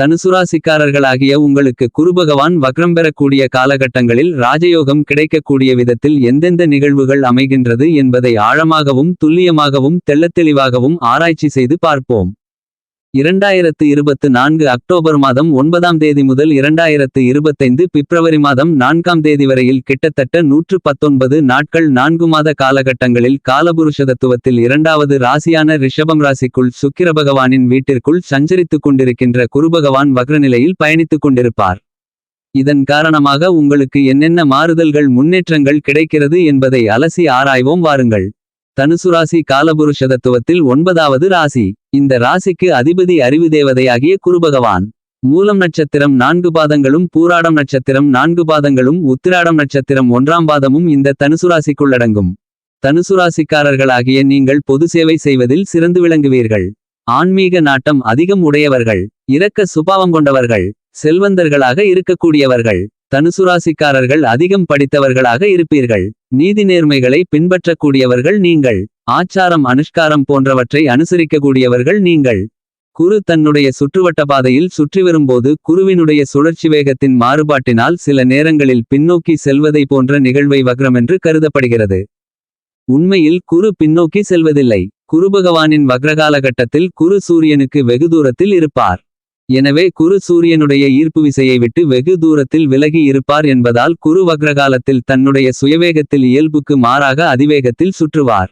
தனுசுராசிக்காரர்களாகிய உங்களுக்கு குருபகவான் வக்ரம் பெறக்கூடிய காலகட்டங்களில் ராஜயோகம் கிடைக்கக்கூடிய விதத்தில் எந்தெந்த நிகழ்வுகள் அமைகின்றது என்பதை ஆழமாகவும் துல்லியமாகவும் தெள்ளத்தெளிவாகவும் ஆராய்ச்சி செய்து பார்ப்போம். இரண்டாயிரத்து இருபத்து நான்கு அக்டோபர் மாதம் ஒன்பதாம் தேதி முதல் இரண்டாயிரத்து இருபத்தைந்து பிப்ரவரி மாதம் நான்காம் தேதி வரையில் கிட்டத்தட்ட நூற்று பத்தொன்பது நாட்கள் நான்கு மாத காலகட்டங்களில் காலபுருஷதத்துவத்தில் இரண்டாவது ராசியான ரிஷபம் ராசிக்குள் சுக்கிர பகவானின் வீட்டிற்குள் சஞ்சரித்துக் கொண்டிருக்கின்ற குருபகவான் வக்ரநிலையில் பயணித்துக் கொண்டிருப்பார். இதன் காரணமாக உங்களுக்கு என்னென்ன மாறுதல்கள் முன்னேற்றங்கள் கிடைக்கிறது என்பதை அலசி ஆராய்வோம் வாருங்கள். தனுசு ராசி காலபுருஷதத்துவத்தில் ஒன்பதாவது ராசி. இந்த ராசிக்கு அதிபதி அறிவு தேவதையாகிய குருபகவான். மூலம் நட்சத்திரம் நான்கு பாதங்களும் பூராடம் நட்சத்திரம் நான்கு பாதங்களும் உத்திராடம் நட்சத்திரம் ஒன்றாம் பாதமும் இந்த தனுசு ராசிக்குள்ளடங்கும். தனுசு ராசிக்காரர்களாகிய நீங்கள் பொது சேவை செய்வதில் சிறந்து விளங்குவீர்கள். ஆன்மீக நாட்டம் அதிகம் உடையவர்கள். இரக்க சுபாவம் கொண்டவர்கள். செல்வந்தர்களாக இருக்கக்கூடியவர்கள். தனுசுராசிக்காரர்கள் அதிகம் படித்தவர்களாக இருப்பீர்கள். நீதி நேர்மைகளை பின்பற்றக்கூடியவர்கள் நீங்கள். ஆச்சாரம் அனுஷ்காரம் போன்றவற்றை அனுசரிக்கக்கூடியவர்கள் நீங்கள். குரு தன்னுடைய சுற்றுவட்ட பாதையில் சுற்றி வரும்போது குருவினுடைய சுழற்சி வேகத்தின் மாறுபாட்டினால் சில நேரங்களில் பின்னோக்கி செல்வதை போன்ற நிகழ்வை வக்ரமென்று கருதப்படுகிறது. உண்மையில் குரு பின்னோக்கி செல்வதில்லை. குருபகவானின் வக்ரகாலகட்டத்தில் குரு சூரியனுக்கு வெகு தூரத்தில் இருப்பார். எனவே குரு சூரியனுடைய ஈர்ப்பு விசையை விட்டு வெகு தூரத்தில் விலகி இருப்பார் என்பதால் குரு வக்ரகாலத்தில் தன்னுடைய சுயவேகத்தில் இயல்புக்கு மாறாக அதிவேகத்தில் சுற்றுவார்.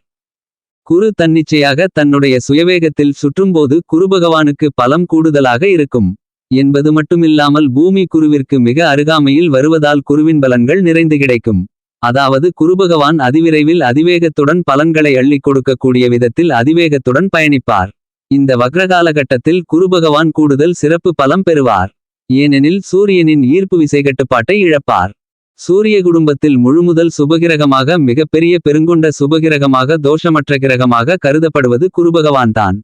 குரு தன்னிச்சையாக தன்னுடைய சுயவேகத்தில் சுற்றும்போது குருபகவானுக்கு பலம் கூடுதலாக இருக்கும். என்பது மட்டுமில்லாமல் பூமி குருவிற்கு மிக அருகாமையில் வருவதால் குருவின் பலன்கள் நிறைந்து கிடைக்கும். அதாவது குருபகவான் அதிவிரைவில் அதிவேகத்துடன் பலன்களை அள்ளிக் கொடுக்கக்கூடிய விதத்தில் அதிவேகத்துடன் பயணிப்பார். இந்த வக்ரகாலகட்டத்தில் குருபகவான் கூடுதல் சிறப்பு பலம் பெறுவார். ஏனெனில் சூரியனின் ஈர்ப்பு விசை கட்டுப்பாட்டை இழப்பார். சூரிய குடும்பத்தில் முழுமுதல் சுபகிரகமாக மிகப்பெரிய பெருங்கொண்ட சுபகிரகமாக தோஷமற்ற கிரகமாக கருதப்படுவது குருபகவான்தான்.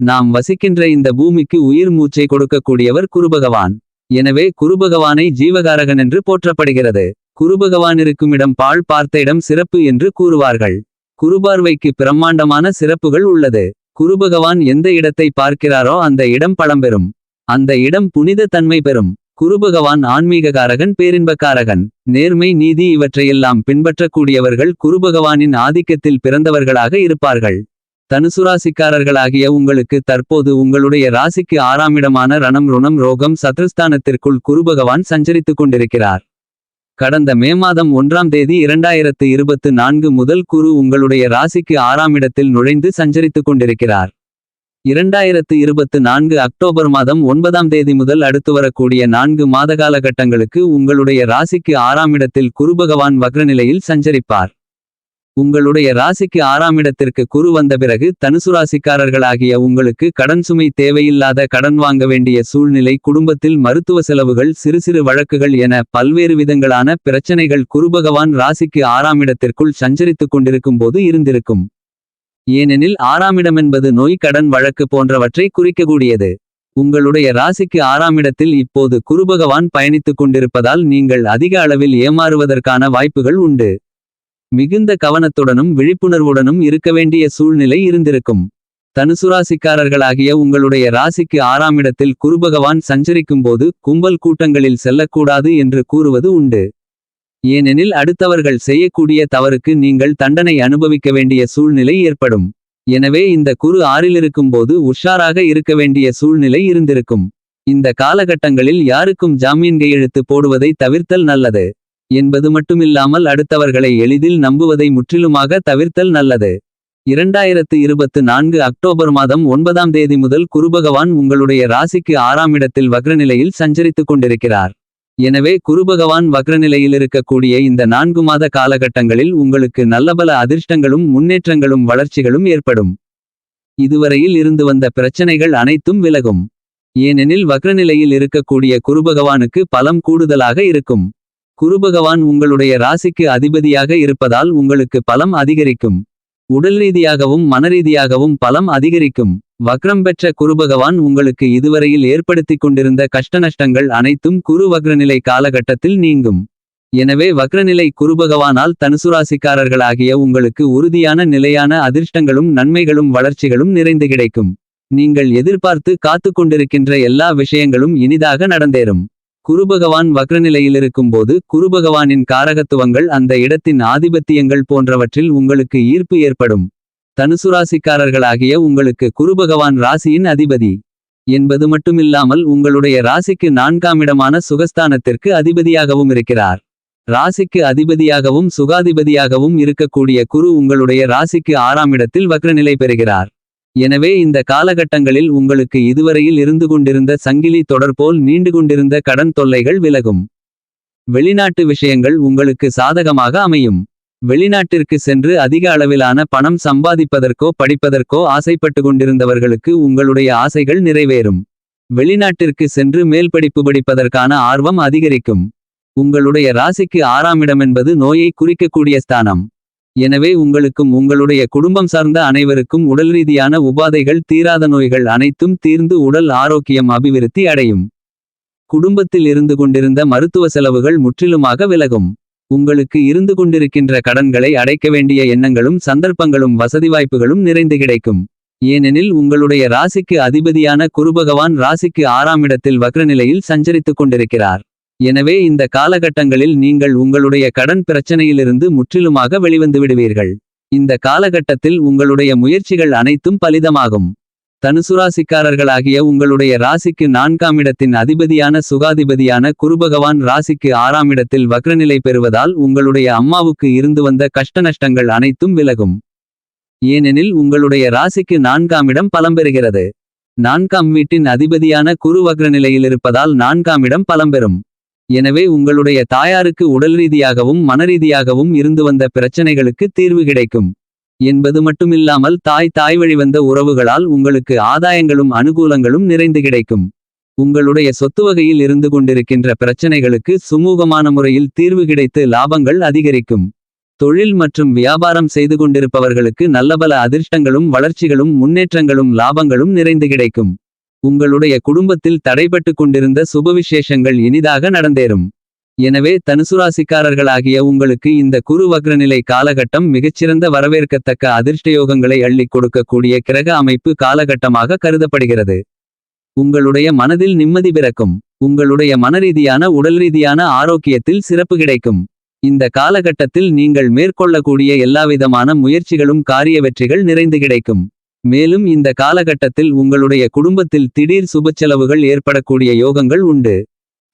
நாம் வசிக்கின்ற இந்த பூமிக்கு உயிர் மூச்சை கொடுக்கக்கூடியவர் குருபகவான். எனவே குருபகவானை ஜீவகாரகன் என்று போற்றப்படுகிறது. குருபகவான் இருக்கும் இடம் பாழ் பார்த்த இடம் சிறப்பு என்று கூறுவார்கள். குருபார்வைக்கு பிரம்மாண்டமான சிறப்புகள் உள்ளது. குருபகவான் எந்த இடத்தை பார்க்கிறாரோ அந்த இடம் பழம்பெறும் அந்த இடம் புனித தன்மை பெறும். குருபகவான் ஆன்மீககாரகன் பேரின்பக்காரகன். நேர்மை நீதி இவற்றையெல்லாம் பின்பற்றக்கூடியவர்கள் குருபகவானின் ஆதிக்கத்தில் பிறந்தவர்களாக இருப்பார்கள். தனுசுராசிக்காரர்களாகிய உங்களுக்கு தற்போது உங்களுடைய ராசிக்கு ஆறாம் இடமான ரணம் ருணம் ரோகம் சத்ருஸ்தானத்திற்குள் குருபகவான் சஞ்சரித்துக் கொண்டிருக்கிறார். கடந்த மே மாதம் ஒன்றாம் தேதி இரண்டாயிரத்து இருபத்து நான்கு முதல் குரு உங்களுடைய ராசிக்கு ஆறாம் இடத்தில் நுழைந்து சஞ்சரித்துக் கொண்டிருக்கிறார். இரண்டாயிரத்து இருபத்து நான்கு அக்டோபர் மாதம் ஒன்பதாம் தேதி முதல் அடுத்து வரக்கூடிய நான்கு மாத காலகட்டங்களுக்கு உங்களுடைய ராசிக்கு ஆறாம் இடத்தில் குருபகவான் வக்ரநிலையில் சஞ்சரிப்பார். உங்களுடைய ராசிக்கு ஆறாம் இடத்திற்கு குரு வந்த பிறகு தனுசு ராசிக்காரர்களாகிய உங்களுக்கு கடன் சுமை தேவையில்லாத கடன் வாங்க வேண்டிய சூழ்நிலை குடும்பத்தில் மருத்துவ செலவுகள் சிறு சிறு வழக்குகள் என பல்வேறு விதங்களான பிரச்சனைகள் குருபகவான் ராசிக்கு ஆறாம் இடத்திற்குள் சஞ்சரித்துக் கொண்டிருக்கும் போது இருந்திருக்கும். ஏனெனில் ஆறாமிடமென்பது நோய் கடன் வழக்கு போன்றவற்றை குறிக்கக்கூடியது. உங்களுடைய ராசிக்கு ஆறாமிடத்தில் இப்போது குருபகவான் பயணித்துக் கொண்டிருப்பதால் நீங்கள் அதிக அளவில் ஏமாறுவதற்கான வாய்ப்புகள் உண்டு. மிகுந்த கவனத்துடனும் விழிப்புணர்வுடனும் இருக்க வேண்டிய சூழ்நிலை இருந்திருக்கும். தனுசுராசிக்காரர்களாகிய உங்களுடைய ராசிக்கு ஆறாம் இடத்தில் குருபகவான் சஞ்சரிக்கும்போது கும்பல் கூட்டங்களில் செல்லக்கூடாது என்று கூறுவது உண்டு. ஏனெனில் அடுத்தவர்கள் செய்யக்கூடிய தவறுக்கு நீங்கள் தண்டனை அனுபவிக்க வேண்டிய சூழ்நிலை ஏற்படும். எனவே இந்த குரு ஆறிலிருக்கும்போது உஷாராக இருக்க வேண்டிய சூழ்நிலை இருந்திருக்கும். இந்த காலகட்டங்களில் யாருக்கும் ஜாமீன் கையெழுத்து போடுவதை தவிர்த்தல் நல்லது. என்பது மட்டுமில்லாமல் அடுத்தவர்களை எளிதில் நம்புவதை முற்றிலுமாக தவிர்த்தல் நல்லது. இரண்டாயிரத்து இருபத்து நான்கு அக்டோபர் மாதம் ஒன்பதாம் தேதி முதல் குருபகவான் உங்களுடைய ராசிக்கு ஆறாம் இடத்தில் வக்ரநிலையில் சஞ்சரித்துக் கொண்டிருக்கிறார். எனவே குருபகவான் வக்ரநிலையில் இருக்கக்கூடிய இந்த நான்கு மாத காலகட்டங்களில் உங்களுக்கு நல்லபல அதிர்ஷ்டங்களும் முன்னேற்றங்களும் வளர்ச்சிகளும் ஏற்படும். இதுவரையில் இருந்து வந்த பிரச்சனைகள் அனைத்தும் விலகும். ஏனெனில் வக்ரநிலையில் இருக்கக்கூடிய குருபகவானுக்கு பலம் கூடுதலாக இருக்கும். குருபகவான் உங்களுடைய ராசிக்கு அதிபதியாக இருப்பதால் உங்களுக்கு பலம் அதிகரிக்கும். உடல் ரீதியாகவும் மனரீதியாகவும் பலம் அதிகரிக்கும். வக்ரம் பெற்ற குருபகவான் உங்களுக்கு இதுவரையில் ஏற்படுத்திக் கொண்டிருந்த கஷ்டநஷ்டங்கள் அனைத்தும் குரு வக்ரநிலை காலகட்டத்தில் நீங்கும். எனவே வக்ரநிலை குருபகவானால் தனுசுராசிக்காரர்களாகிய உங்களுக்கு உறுதியான நிலையான அதிர்ஷ்டங்களும் நன்மைகளும் வளர்ச்சிகளும் நிறைந்து கிடைக்கும். நீங்கள் எதிர்பார்த்து காத்துக் கொண்டிருக்கின்ற எல்லா விஷயங்களும் இனிதாக நடந்தேறும். குருபகவான் வக்ரநிலையிலிருக்கும்போது குருபகவானின் காரகத்துவங்கள் அந்த இடத்தின் ஆதிபத்தியங்கள் போன்றவற்றில் உங்களுக்கு ஈர்ப்பு ஏற்படும். தனுசுராசிக்காரர்களாகிய உங்களுக்கு குருபகவான் ராசியின் அதிபதி. என்பது மட்டுமில்லாமல் உங்களுடைய ராசிக்கு நான்காமிடமான சுகஸ்தானத்திற்கு அதிபதியாகவும் இருக்கிறார். ராசிக்கு அதிபதியாகவும் சுகாதிபதியாகவும் இருக்கக்கூடிய குரு உங்களுடைய ராசிக்கு ஆறாம் இடத்தில் வக்ரநிலை பெறுகிறார். எனவே இந்த காலகட்டங்களில் உங்களுக்கு இதுவரையில் இருந்து கொண்டிருந்த சங்கிலி தொடர் போல் நீண்டு கொண்டிருந்த கடன் தொல்லைகள் விலகும். வெளிநாட்டு விஷயங்கள் உங்களுக்கு சாதகமாக அமையும். வெளிநாட்டிற்கு சென்று அதிக அளவிலான பணம் சம்பாதிப்பதற்கோ படிப்பதற்கோ ஆசைப்பட்டு கொண்டிருந்தவர்களுக்கு உங்களுடைய ஆசைகள் நிறைவேறும். வெளிநாட்டிற்கு சென்று மேல் படிப்பு படிப்பதற்கான ஆர்வம் அதிகரிக்கும். உங்களுடைய ராசிக்கு ஆறாம் இடமென்பது நோயை குறிக்கக்கூடிய ஸ்தானம். எனவே உங்களுக்கும் உங்களுடைய குடும்பம் சார்ந்த அனைவருக்கும் உடல் ரீதியான உபாதைகள் தீராத நோய்கள் அனைத்தும் தீர்ந்து உடல் ஆரோக்கியம் அபிவிருத்தி அடையும். குடும்பத்தில் இருந்து கொண்டிருந்த மருத்துவ செலவுகள் முற்றிலுமாக விலகும். உங்களுக்கு இருந்து கொண்டிருக்கின்ற கடன்களை அடைக்க வேண்டிய எண்ணங்களும் சந்தர்ப்பங்களும் வசதி வாய்ப்புகளும் நிறைந்து கிடைக்கும். ஏனெனில் உங்களுடைய ராசிக்கு அதிபதியான குருபகவான் ராசிக்கு ஆறாம் இடத்தில் வக்ரநிலையில் சஞ்சரித்துக் கொண்டிருக்கிறார். எனவே இந்த காலகட்டங்களில் நீங்கள் உங்களுடைய கடன் பிரச்சனையிலிருந்து முற்றிலுமாக வெளிவந்து விடுவீர்கள் இந்த காலகட்டத்தில் உங்களுடைய முயற்சிகள் அனைத்தும் பலிதமாகும். தனுசுராசிக்காரர்களாகிய உங்களுடைய ராசிக்கு நான்காம் இடத்தின் அதிபதியான சுகாதிபதியான குருபகவான் ராசிக்கு ஆறாம் இடத்தில் வக்ரநிலை பெறுவதால் உங்களுடைய அம்மாவுக்கு இருந்து வந்த கஷ்டநஷ்டங்கள் அனைத்தும் விலகும். ஏனெனில் உங்களுடைய ராசிக்கு நான்காம் இடம் பலம் பெறுகிறது. நான்காம் வீட்டின் அதிபதியான குரு வக்ரநிலையில் இருப்பதால் நான்காம் இடம் பலம் பெறும். எனவே உங்களுடைய தாயாருக்கு உடல் ரீதியாகவும் மனரீதியாகவும் இருந்து வந்த பிரச்சனைகளுக்கு தீர்வு கிடைக்கும். என்பது மட்டுமில்லாமல் தாய் தாய் வழிவந்த உறவுகளால் உங்களுக்கு ஆதாயங்களும் அனுகூலங்களும் நிறைந்து கிடைக்கும். உங்களுடைய சொத்து வகையில் இருந்து கொண்டிருக்கின்ற பிரச்சனைகளுக்கு சுமூகமான முறையில் தீர்வு கிடைத்து லாபங்கள் அதிகரிக்கும். தொழில் மற்றும் வியாபாரம் செய்து கொண்டிருப்பவர்களுக்கு நல்லபல அதிர்ஷ்டங்களும் வளர்ச்சிகளும் முன்னேற்றங்களும் லாபங்களும் நிறைந்து கிடைக்கும். உங்களுடைய குடும்பத்தில் தடைபட்டு கொண்டிருந்த சுபவிசேஷங்கள் இனிதாக நடந்தேறும். எனவே தனுசுராசிக்காரர்களாகிய உங்களுக்கு இந்த குரு வக்ரநிலை காலகட்டம் மிகச்சிறந்த வரவேற்கத்தக்க அதிர்ஷ்டயோகங்களை அள்ளிக் கொடுக்கக்கூடிய கிரக அமைப்பு காலகட்டமாக கருதப்படுகிறது. உங்களுடைய மனதில் நிம்மதி பிறக்கும். உங்களுடைய மனரீதியான உடல் ரீதியான ஆரோக்கியத்தில் சிறப்பு கிடைக்கும். இந்த காலகட்டத்தில் நீங்கள் மேற்கொள்ளக்கூடிய எல்லாவிதமான முயற்சிகளும் காரிய வெற்றிகள் நிறைந்து கிடைக்கும். மேலும் இந்த காலகட்டத்தில் உங்களுடைய குடும்பத்தில் திடீர் சுபச்செலவுகள் ஏற்படக்கூடிய யோகங்கள் உண்டு.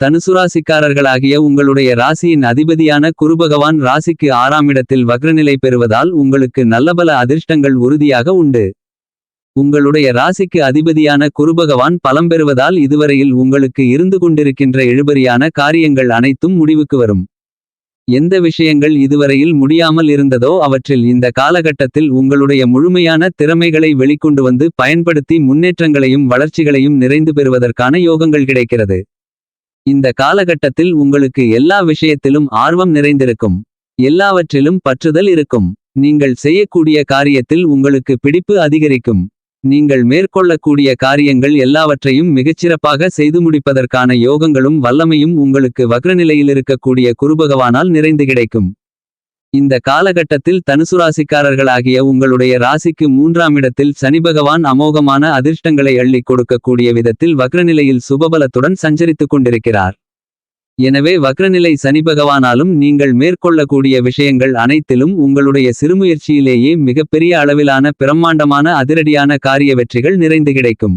தனுசுராசிக்காரர்களாகிய உங்களுடைய ராசியின் அதிபதியான குருபகவான் ராசிக்கு ஆறாம் இடத்தில் வக்ரநிலை பெறுவதால் உங்களுக்கு நல்லபல அதிர்ஷ்டங்கள் உறுதியாக உண்டு. உங்களுடைய ராசிக்கு அதிபதியான குருபகவான் பலம் பெறுவதால் இதுவரையில் உங்களுக்கு இருந்து கொண்டிருக்கின்ற இழுபறியான காரியங்கள் அனைத்தும் முடிவுக்கு வரும். எந்த விஷயங்கள் இதுவரையில் முடியாமல் இருந்ததோ அவற்றில் இந்த காலகட்டத்தில் உங்களுடைய முழுமையான திறமைகளை வெளிக்கொண்டு வந்து பயன்படுத்தி முன்னேற்றங்களையும் வளர்ச்சிகளையும் நிறைந்து பெறுவதற்கான யோகங்கள் கிடைக்கிறது. இந்த காலகட்டத்தில் உங்களுக்கு எல்லா விஷயத்திலும் ஆர்வம் நிறைந்திருக்கும். எல்லாவற்றிலும் பற்றுதல் இருக்கும். நீங்கள் செய்யக்கூடிய காரியத்தில் உங்களுக்கு பிடிப்பு அதிகரிக்கும். நீங்கள் மேற்கொள்ளக்கூடிய காரியங்கள் எல்லாவற்றையும் மிகச்சிறப்பாக செய்து முடிப்பதற்கான யோகங்களும் வல்லமையும் உங்களுக்கு வக்ரநிலையில் இருக்கக்கூடிய குருபகவானால் நிறைந்து கிடைக்கும். இந்த காலகட்டத்தில் தனுசுராசிக்காரர்களாகிய உங்களுடைய ராசிக்கு மூன்றாம் இடத்தில் சனிபகவான் அமோகமான அதிர்ஷ்டங்களை அள்ளிக் கொடுக்கக்கூடிய விதத்தில் வக்ரநிலையில் சுபபலத்துடன் சஞ்சரித்துக் கொண்டிருக்கிறார். எனவே வக்ரநிலை சனிபகவானாலும் நீங்கள் மேற்கொள்ளக்கூடிய விஷயங்கள் அனைத்திலும் உங்களுடைய சிறுமுயற்சியிலேயே மிகப்பெரிய அளவிலான பிரம்மாண்டமான அதிரடியான காரிய வெற்றிகள் நிறைந்து கிடைக்கும்.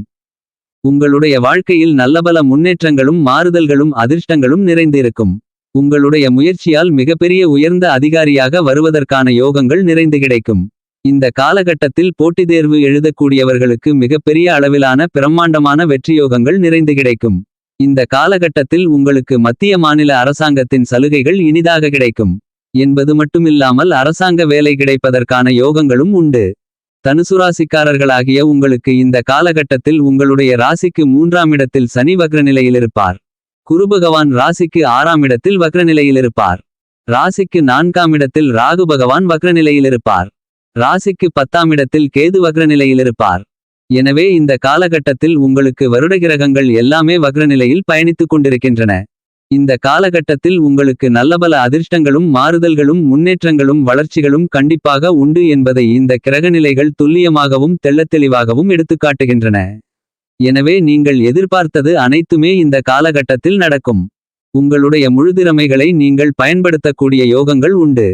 உங்களுடைய வாழ்க்கையில் நல்லபல முன்னேற்றங்களும் மாறுதல்களும் அதிர்ஷ்டங்களும் நிறைந்திருக்கும். உங்களுடைய முயற்சியால் மிகப்பெரிய உயர்ந்த அதிகாரியாக வருவதற்கான யோகங்கள் நிறைந்து கிடைக்கும். இந்த காலகட்டத்தில் போட்டித் தேர்வு எழுதக்கூடியவர்களுக்கு மிகப்பெரிய அளவிலான பிரம்மாண்டமான வெற்றியோகங்கள் நிறைந்து கிடைக்கும். இந்த காலகட்டத்தில் உங்களுக்கு மத்திய மாநில அரசாங்கத்தின் சலுகைகள் இனிதாக கிடைக்கும் என்பது மட்டுமில்லாமல் அரசாங்க வேலை கிடைப்பதற்கான யோகங்களும் உண்டு. தனுசுராசிக்காரர்களாகிய உங்களுக்கு இந்த காலகட்டத்தில் உங்களுடைய ராசிக்கு மூன்றாம் இடத்தில் சனி வக்ரநிலையிலிருப்பார் குருபகவான் ராசிக்கு ஆறாம் இடத்தில் வக்ரநிலையிலிருப்பார் ராசிக்கு நான்காம் இடத்தில் ராகு பகவான் வக்ரநிலையிலிருப்பார் ராசிக்கு பத்தாம் இடத்தில் கேது வக்ரநிலையிலிருப்பார் எனவே இந்த காலகட்டத்தில் உங்களுக்கு வருடகிரகங்கள் எல்லாமே வக்ரநிலையில் பயணித்துக் கொண்டிருக்கின்றன இந்த காலகட்டத்தில் உங்களுக்கு நல்லபல அதிர்ஷ்டங்களும் மாறுதல்களும் முன்னேற்றங்களும் வளர்ச்சிகளும் கண்டிப்பாக உண்டு என்பதை இந்த கிரகநிலைகள் துல்லியமாகவும் தெள்ளத்தெளிவாகவும் எடுத்துக்காட்டுகின்றன. எனவே நீங்கள் எதிர்பார்த்தது அனைத்துமே இந்த காலகட்டத்தில் நடக்கும். உங்களுடைய முழுதிறமைகளை நீங்கள் பயன்படுத்தக்கூடிய யோகங்கள் உண்டு.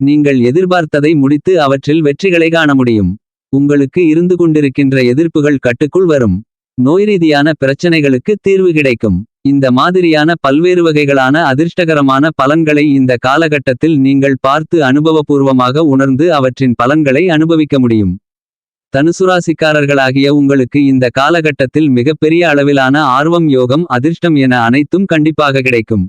நீங்கள் எதிர்பார்த்ததை முடித்து அவற்றில் வெற்றிகளை காண முடியும். உங்களுக்கு இருந்து கொண்டிருக்கின்ற எதிர்ப்புகள் கட்டுக்குள் வரும். நோய்ரீதியான பிரச்சனைகளுக்கு தீர்வு கிடைக்கும். இந்த மாதிரியான பல்வேறு வகைகளான அதிர்ஷ்டகரமான பலன்களை இந்த காலகட்டத்தில் நீங்கள் பார்த்து அனுபவபூர்வமாக உணர்ந்து அவற்றின் பலன்களை அனுபவிக்க முடியும். தனுசுராசிக்காரர்களாகிய உங்களுக்கு இந்த காலகட்டத்தில் மிகப்பெரிய அளவிலான ஆர்வம் யோகம் அதிர்ஷ்டம் என அனைத்தும் கண்டிப்பாக கிடைக்கும்.